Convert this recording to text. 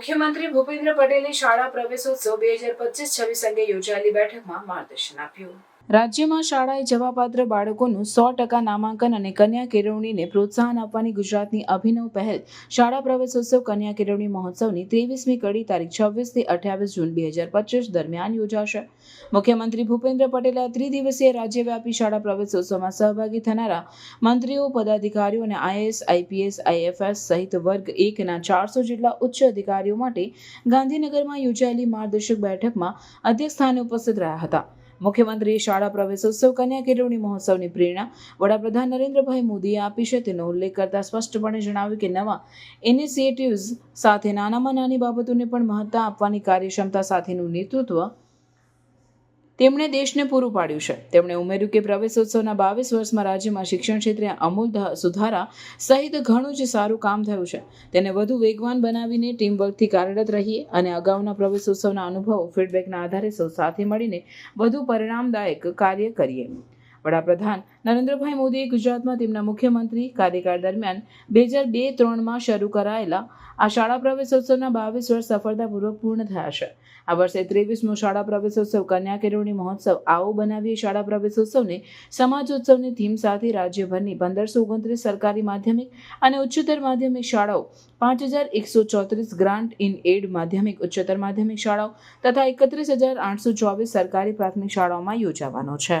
મુખ્યમંત્રી ભૂપેન્દ્ર પટેલે શાળા પ્રવેશોત્સવ બે હજાર પચીસ છવ્વીસ અંગે યોજાયેલી બેઠકમાં માર્ગદર્શન આપ્યું. રાજ્યમાં શાળાએ જવાપાત્ર બાળકોનું સો ટકા નામાંકન અને કન્યા કેળવણીને પ્રોત્સાહન આપવાની ગુજરાતની અભિનવ પહેલ. શાળા પ્રવેશોત્સવ, કન્યા કેળવણી મહોત્સવની ત્રેવીસમી કડી તારીખ છવ્વીસથી અઠ્યાવીસ જૂન બે હજાર પચીસ દરમિયાન યોજાશે. મુખ્યમંત્રી ભૂપેન્દ્ર પટેલે ત્રિદિવસીય રાજ્યવ્યાપી શાળા પ્રવેશોત્સવમાં સહભાગી થનારા મંત્રીઓ, પદાધિકારીઓ અને આઈએએસ, આઈપીએસ, આઈએફએસ સહિત વર્ગ એકના ચારસો જેટલા ઉચ્ચ અધિકારીઓ માટે ગાંધીનગરમાં યોજાયેલી માર્ગદર્શક બેઠકમાં અધ્યક્ષ સ્થાને ઉપસ્થિત રહ્યા હતા. મુખ્યમંત્રીએ શાળા પ્રવેશોત્સવ, કન્યા કેળવણી મહોત્સવની પ્રેરણા વડાપ્રધાન નરેન્દ્રભાઈ મોદીએ આપી છે. તેનો ઉલ્લેખ કરતા સ્પષ્ટપણે જણાવ્યું કે નવા ઇનિશિયેટિવ્સ સાથે નાનામાં નાની બાબતોને પણ મહત્તા આપવાની કાર્યક્ષમતા સાથેનું નેતૃત્વ તેમણે દેશને પૂરું પાડ્યું છે. તેમણે ઉમેર્યું કે પ્રવેશોત્સવના બાવીસ વર્ષમાં રાજ્યમાં શિક્ષણ ક્ષેત્રે અમૂલ સુધારા સહિત ઘણું જ સારું કામ થયું છે. તેને વધુ વેગવાન બનાવીને ટીમવર્કથી કાર્યરત રહીએ અને અગાઉના પ્રવેશોત્સવના અનુભવો ફીડબેકના આધારે સૌ સાથે મળીને વધુ પરિણામદાયક કાર્ય કરીએ. વડાપ્રધાન નરેન્દ્રભાઈ મોદીએ ગુજરાતમાં તેમના મુખ્યમંત્રી કાર્યકાળ દરમિયાન બે હજાર બે ત્રણમાં શરૂ કરાયેલા આ શાળા પ્રવેશોત્સવના બાવીસ વર્ષ સફળતાપૂર્વક પૂર્ણ થયા છે. આ વર્ષે ત્રેવીસમો શાળા પ્રવેશોત્સવ કન્યા કેળવણી મહોત્સવ, આવો બનાવીએ શાળા પ્રવેશોત્સવને સમાજોત્સવની થીમ સાથે રાજ્યભરની પંદરસો ઓગણત્રીસ સરકારી માધ્યમિક અને ઉચ્ચતર માધ્યમિક શાળાઓ, પાંચ હજાર એકસો ચોત્રીસ ગ્રાન્ટ ઇન એડ માધ્યમિક, ઉચ્ચતર માધ્યમિક શાળાઓ તથા એકત્રીસ હજાર આઠસો ચોવીસ સરકારી પ્રાથમિક શાળાઓમાં યોજાવાનો છે.